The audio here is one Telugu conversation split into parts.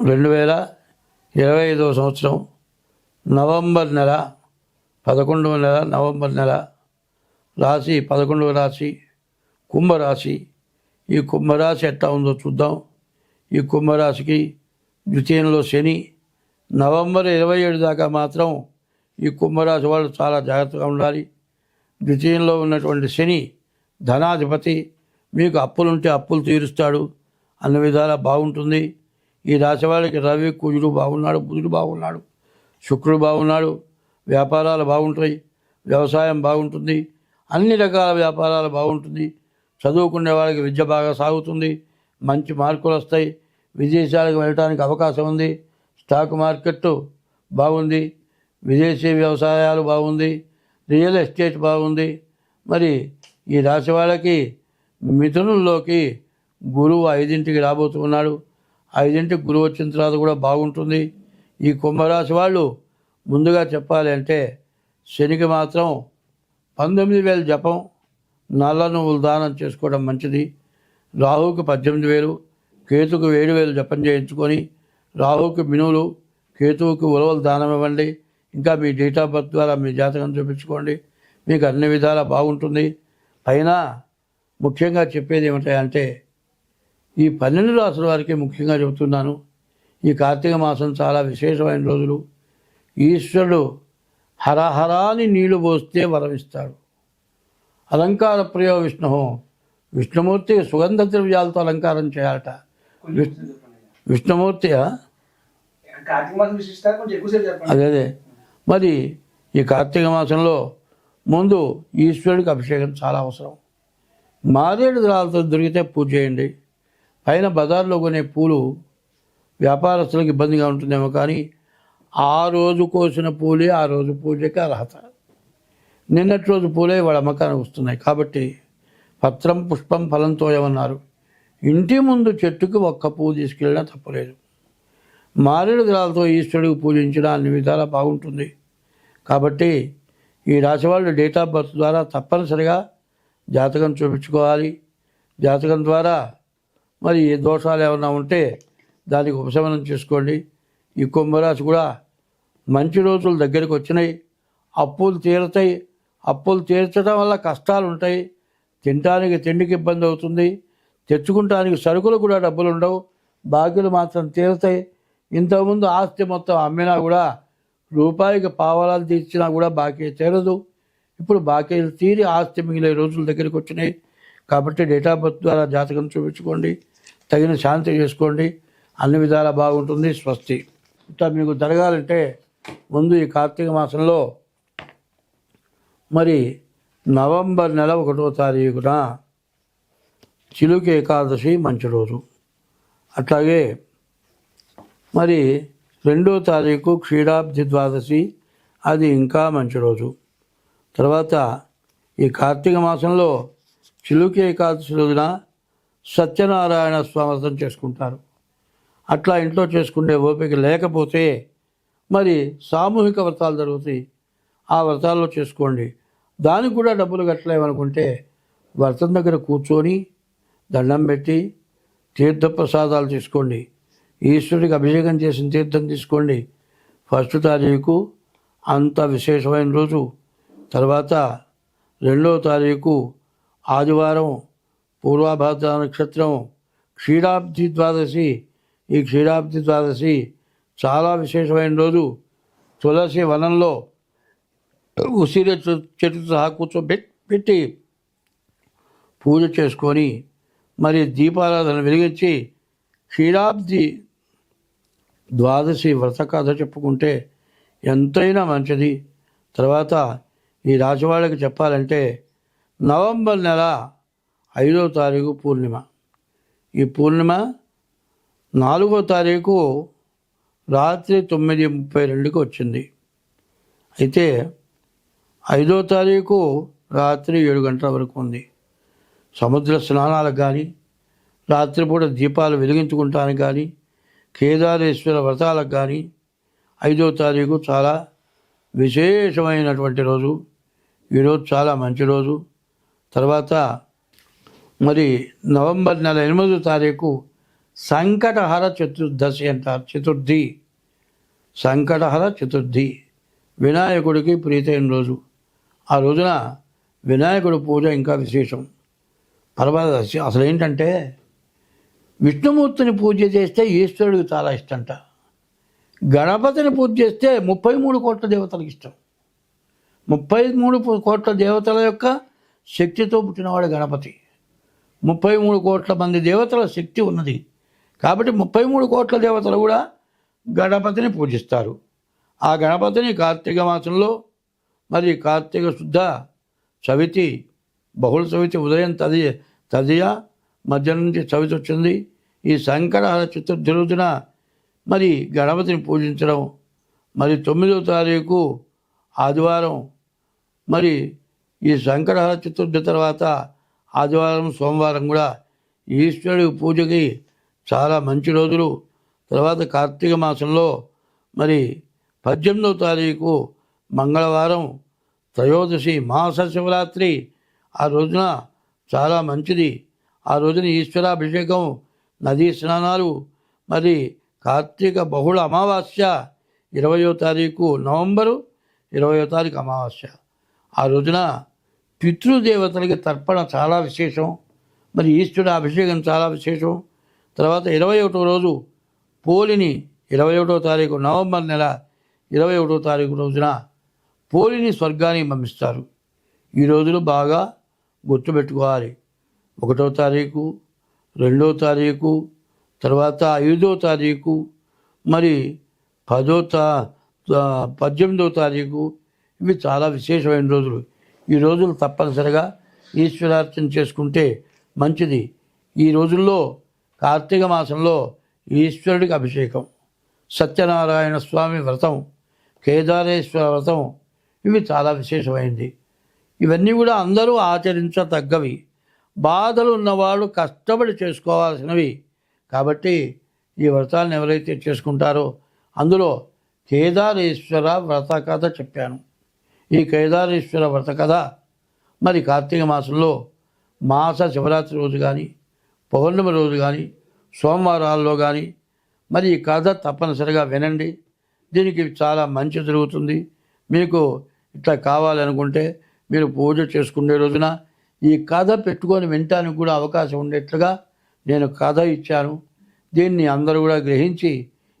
రెండు వేల ఇరవై ఐదవ సంవత్సరం నవంబర్ నెల పదకొండవ నెల నవంబర్ నెల రాశి పదకొండవ రాశి కుంభరాశి. ఈ కుంభరాశి ఎట్లా ఉందో చూద్దాం. ఈ కుంభరాశికి ద్వితీయంలో శని. నవంబర్ ఇరవై ఏడు దాకా మాత్రం ఈ కుంభరాశి వాళ్ళు చాలా జాగ్రత్తగా ఉండాలి. ద్వితీయంలో ఉన్నటువంటి శని ధనాధిపతి. మీకు అప్పులుంటే అప్పులు తీరుస్తాడు. అన్ని విధాలా బాగుంటుంది. ఈ రాశి వాళ్ళకి రవి కుజుడు బాగున్నాడు బుధుడు బాగున్నాడు శుక్రుడు బాగున్నాడు వ్యాపారాలు బాగుంటాయి వ్యవసాయం బాగుంటుంది అన్ని రకాల వ్యాపారాలు బాగుంటుంది. చదువుకునే వాళ్ళకి విద్య బాగా సాగుతుంది మంచి మార్కులు వస్తాయి విదేశాలకు వెళ్ళడానికి అవకాశం ఉంది స్టాక్ మార్కెట్ బాగుంది విదేశీ వ్యవసాయాలు బాగుంది రియల్ ఎస్టేట్ బాగుంది. మరి ఈ రాశి వాళ్ళకి మిథునంలోకి గురువు ఐదింటికి రాబోతున్నాడు. ఐదింటికి గురువు వచ్చిన తర్వాత కూడా బాగుంటుంది. ఈ కుంభరాశి వాళ్ళు ముందుగా చెప్పాలి అంటే శనికి మాత్రం పంతొమ్మిది వేలు జపం నల్ల నువ్వులు దానం చేసుకోవడం మంచిది. రాహువుకి పద్దెనిమిది వేలు కేతుకు ఏడు వేలు జపం చేయించుకొని రాహువుకి మినువులు కేతువుకి ఉలవలు దానం ఇవ్వండి. ఇంకా మీ డేట్ ఆఫ్ బర్త్ ద్వారా మీ జాతకం చూపించుకోండి. మీకు అన్ని విధాలా బాగుంటుంది. పైన ముఖ్యంగా చెప్పేది ఏమిటంటే ఈ పన్నెండు రాసుల వారికి ముఖ్యంగా చెబుతున్నాను. ఈ కార్తీక మాసం చాలా విశేషమైన రోజులు. ఈశ్వరుడు హరహరాని నీళ్ళు పోస్తే వరమిస్తాడు. అలంకార ప్రియ విష్ణు విష్ణుమూర్తి సుగంధ ద్రవ్యాలతో అలంకారం చేయాలట. విష్- విష్ణుమూర్తి అదే అదే. మరి ఈ కార్తీక మాసంలో ముందు ఈశ్వరుడికి అభిషేకం చాలా అవసరం. మారేడు దళాలతో దొరికితే పూజ చేయండి. పైన బజార్లో కొనే పూలు వ్యాపారస్తులకు ఇబ్బందిగా ఉంటుందేమో కానీ ఆ రోజు కోసిన పూలే ఆ రోజు పూజకి అర్హత. నిన్నటి రోజు పూలే వాళ్ళ అమ్మకానికి వస్తున్నాయి. కాబట్టి పత్రం పుష్పం ఫలంతో ఏమన్నారు ఇంటి ముందు చెట్టుకి ఒక్క పువ్వు తీసుకెళ్ళినా తప్పలేదు. మారేడు దళాలతో ఈశ్వరుడికి పూజించడం అన్ని విధాలా బాగుంటుంది. కాబట్టి ఈ రాశి వాళ్ళు డేట్ ఆఫ్ బర్త్ ద్వారా తప్పనిసరిగా జాతకం చూపించుకోవాలి. జాతకం ద్వారా మరి దోషాలు ఏమైనా ఉంటే దానికి ఉపశమనం చేసుకోండి. ఈ కుంభరాశి కూడా మంచి రోజులు దగ్గరికి వచ్చినాయి. అప్పులు తీరుతాయి. అప్పులు తీర్చడం వల్ల కష్టాలు ఉంటాయి. తినడానికి తిండికి ఇబ్బంది అవుతుంది. తెచ్చుకుంటానికి సరుకులు కూడా డబ్బులు ఉండవు. బాకీలు మాత్రం తీరుతాయి. ఇంతకుముందు ఆస్తి మొత్తం అమ్మినా కూడా రూపాయికి పావలాలు తీర్చినా కూడా బాకీ తీరదు. ఇప్పుడు బాకీలు తీరి ఆస్తి మిగిలే రోజుల దగ్గరికి వచ్చినాయి. కాబట్టి డేట్ ఆఫ్ బర్త్ ద్వారా జాతకం చూపించుకోండి తగిన శాంతి చేసుకోండి అన్ని విధాలా బాగుంటుంది స్వస్తి. ఇట్లా మీకు జరగాలంటే ముందు ఈ కార్తీక మాసంలో మరి నవంబర్ నెల ఒకటో తారీఖున చిలుక ఏకాదశి మంచి రోజు. అట్లాగే మరి రెండో తారీఖు క్షీరాబ్ది ద్వాదశి అది ఇంకా మంచి రోజు. తర్వాత ఈ కార్తీక మాసంలో చిలుకి ఏకాదశి రోజున సత్యనారాయణ స్వామర్థం చేసుకుంటారు. అట్లా ఇంట్లో చేసుకునే ఓపిక లేకపోతే మరి సామూహిక వ్రతాలు జరుగుతాయి. ఆ వ్రతాల్లో చేసుకోండి. దానికి కూడా డబ్బులు కట్టలేమనుకుంటే వ్రతం దగ్గర కూర్చొని దండం పెట్టి తీర్థప్రసాదాలు తీసుకోండి. ఈశ్వరుడికి అభిషేకం చేసిన తీర్థం తీసుకోండి. ఫస్ట్ తారీఖు అంత విశేషమైన రోజు. తర్వాత రెండవ తారీఖు ఆదివారం పూర్వాభాద్ర నక్షత్రం క్షీరాబ్ది ద్వాదశి. ఈ క్షీరాబ్ది ద్వాదశి చాలా విశేషమైన రోజు. తులసి వనంలో ఉసిరి చెట్టు సహా కూర్చోబెట్టి పెట్టి పూజ చేసుకొని మరి దీపారాధన వెలిగించి క్షీరాబ్ది ద్వాదశి వ్రత కథ చెప్పుకుంటే ఎంతైనా మంచిది. తర్వాత ఈ రాజవాళ్ళకి చెప్పాలంటే నవంబర్ నెల ఐదో తారీఖు పూర్ణిమ. ఈ పూర్ణిమ నాలుగో తారీఖు రాత్రి తొమ్మిది ముప్పై రెండుకి వచ్చింది. అయితే ఐదో తారీఖు రాత్రి ఏడు గంటల వరకు ఉంది. సముద్ర స్నానాలకు కానీ రాత్రిపూట దీపాలు వెలిగించుకుంటానికి కానీ కేదారేశ్వర వ్రతాలకు కానీ ఐదో తారీఖు చాలా విశేషమైనటువంటి రోజు. ఈరోజు చాలా మంచి రోజు. తర్వాత మరి నవంబర్ నెల ఎనిమిదో తారీఖు సంకటహర చతుర్దశి అంటారు చతుర్థి. సంకటహర చతుర్థి. వినాయకుడికి ప్రీతైన రోజు. ఆ రోజున వినాయకుడి పూజ ఇంకా విశేషం. పరమదశి అసలు ఏంటంటే విష్ణుమూర్తిని పూజ చేస్తే ఈశ్వరుడికి చాలా ఇష్టంట. గణపతిని పూజ చేస్తే ముప్పై మూడు కోట్ల దేవతలకు ఇష్టం. ముప్పై మూడు కోట్ల దేవతల యొక్క శక్తితో పుట్టినవాడు గణపతి. ముప్పై మూడు కోట్ల మంది దేవతల శక్తి ఉన్నది. కాబట్టి ముప్పై మూడు కోట్ల దేవతలు కూడా గణపతిని పూజిస్తారు. ఆ గణపతిని కార్తీక మాసంలో మరి కార్తీక శుద్ధ చవితి బహుళ చవితి ఉదయం తది తదియ మధ్య నుంచి చవితి వచ్చింది. ఈ సంకటహర చతుర్థి రోజున మరి గణపతిని పూజించడం మరి తొమ్మిదో తారీఖు ఆదివారం మరి ఈ శంకరహర చతుర్థి తర్వాత ఆదివారం సోమవారం కూడా ఈశ్వరుడి పూజకి చాలా మంచి రోజులు. తర్వాత కార్తీక మాసంలో మరి పద్దెనిమిదవ తారీఖు మంగళవారం త్రయోదశి మాస శివరాత్రి ఆ రోజున చాలా మంచిది. ఆ రోజున ఈశ్వరాభిషేకం నదీ స్నానాలు మరి కార్తీక బహుళ అమావాస్య ఇరవయో తారీఖు నవంబరు ఇరవయో తారీఖు అమావాస్య. ఆ రోజున పితృదేవతలకి తర్పణ చాలా విశేషం. మరి ఈశ్వరుడు అభిషేకం చాలా విశేషం. తర్వాత ఇరవై ఒకటో రోజు పోలిని ఇరవై ఒకటో తారీఖు నవంబర్ నెల ఇరవై ఒకటో తారీఖు రోజున పోలిని స్వర్గానికి పంపిస్తారు. ఈ రోజులు బాగా గుర్తుపెట్టుకోవాలి. ఒకటో తారీఖు రెండో తారీఖు తర్వాత ఐదో తారీఖు మరి పదో తా పద్దెనిమిదో తారీఖు ఇవి చాలా విశేషమైన రోజులు. ఈ రోజులు తప్పనిసరిగా ఈశ్వరార్చన చేసుకుంటే మంచిది. ఈ రోజుల్లో కార్తీక మాసంలో ఈశ్వరుడికి అభిషేకం సత్యనారాయణ స్వామి వ్రతం కేదారేశ్వర వ్రతం ఇవి చాలా విశేషమైంది. ఇవన్నీ కూడా అందరూ ఆచరించతగ్గవి. బాధలు ఉన్నవాళ్ళు కష్టపడి చేసుకోవాల్సినవి. కాబట్టి ఈ వ్రతాలను ఎవరైతే చేసుకుంటారో అందులో కేదారేశ్వర వ్రత కథ చెప్పాను. ఈ కేదారేశ్వర వ్రత కథ. మరి కార్తీక మాసంలో మాస శివరాత్రి రోజు కానీ పౌర్ణమి రోజు కానీ సోమవారాల్లో కానీ మరి ఈ కథ తప్పనిసరిగా వినండి. దీనికి చాలా మంచి జరుగుతుంది. మీకు ఇట్లా కావాలనుకుంటే మీరు పూజ చేసుకునే రోజున ఈ కథ పెట్టుకొని వినటానికి కూడా అవకాశం ఉండేట్లుగా నేను కథ ఇచ్చాను. దీన్ని అందరూ కూడా గ్రహించి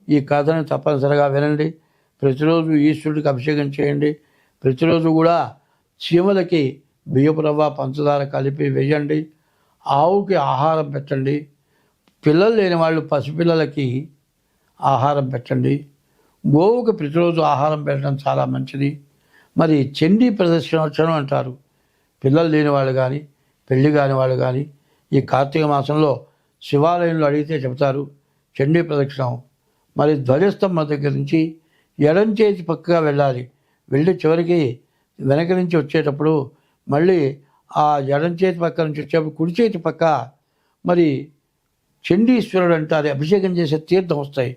ఈ కథను తప్పనిసరిగా వినండి. ప్రతిరోజు ఈశ్వరుడికి అభిషేకం చేయండి. ప్రతిరోజు కూడా చీమలకి బియ్యపు రవ్వ పంచదార కలిపి వేయండి. ఆవుకి ఆహారం పెట్టండి. పిల్లలు లేని వాళ్ళు పసిపిల్లలకి ఆహారం పెట్టండి. గోవుకి ప్రతిరోజు ఆహారం పెట్టడం చాలా మంచిది. మరి చండీ ప్రదర్శనోత్సవం అంటారు. పిల్లలు లేని వాళ్ళు కానీ పెళ్ళి కాని వాళ్ళు కానీ ఈ కార్తీక మాసంలో శివాలయంలో అడిగితే చెబుతారు చండీ ప్రదక్షిణం. మరి ధ్వజస్తంభం దగ్గర నుంచి ఎడం చేతి పక్కగా వెళ్ళాలి. వెళ్ళి చివరికి వెనక నుంచి వచ్చేటప్పుడు మళ్ళీ ఆ ఎడం చేతి పక్క నుంచి వచ్చేటప్పుడు కుడి చేతి పక్క మరి చండీశ్వరుడు అంటారు అభిషేకం చేసే తీర్థం వస్తాయి.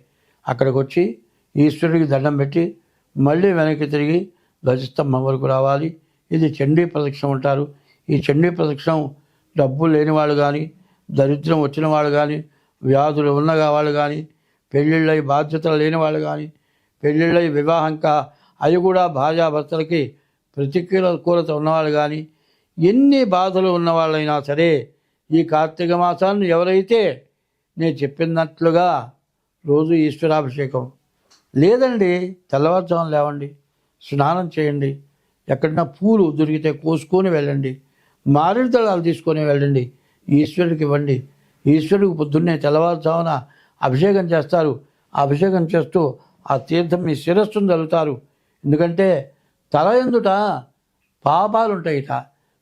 అక్కడికి వచ్చి ఈశ్వరుడికి దండం పెట్టి మళ్ళీ వెనక్కి తిరిగి ధ్వజస్తంభం వరకు రావాలి. ఇది చండీ ప్రదక్షిణం అంటారు. ఈ చండీ ప్రదక్షిణం డబ్బు లేని వాళ్ళు కానీ దరిద్రం వచ్చిన వాళ్ళు కానీ వ్యాధులు ఉన్న వాళ్ళు కానీ పెళ్ళిళ్ళై బాధ్యతలు లేని వాళ్ళు కానీ పెళ్ళిళ్ళై వివాహంకా అవి కూడా భార్యాభర్తలకి ప్రతికూలత ఉన్నవాళ్ళు కానీ ఎన్ని బాధలు ఉన్నవాళ్ళైనా సరే ఈ కార్తీక మాసాన్ని ఎవరైతే నేను చెప్పినట్లుగా రోజు ఈశ్వరాభిషేకం లేదండి తెల్లవారుజామున లేవండి స్నానం చేయండి ఎక్కడన్నా పూలు దొరికితే కోసుకొని వెళ్ళండి మారేడు దళాలు తీసుకొని వెళ్ళండి ఈశ్వరుడికి ఇవ్వండి. ఈశ్వరుడికి పొద్దున్నే తెల్లవారుజామున అభిషేకం చేస్తారు. అభిషేకం చేస్తూ ఆ తీర్థం మీ శిరస్సును తలుతారు ఎందుకంటే తల ఎందుట? పాపాలుంటాయిట.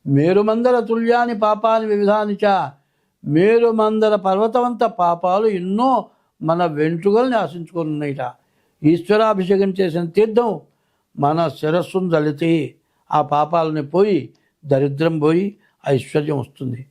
మేరుమందర తుల్యాని పాపాని వివిధానిచ మేరుమందర పర్వతవంత పాపాలు ఎన్నో మన వెంట్రుకల్ని ఆశించుకొని ఉన్నాయిట ఈశ్వరాభిషేకం చేసిన తీర్థం మన శిరస్సును దళితే ఆ పాపాలని పోయి దరిద్రం పోయి ఐశ్వర్యం వస్తుంది.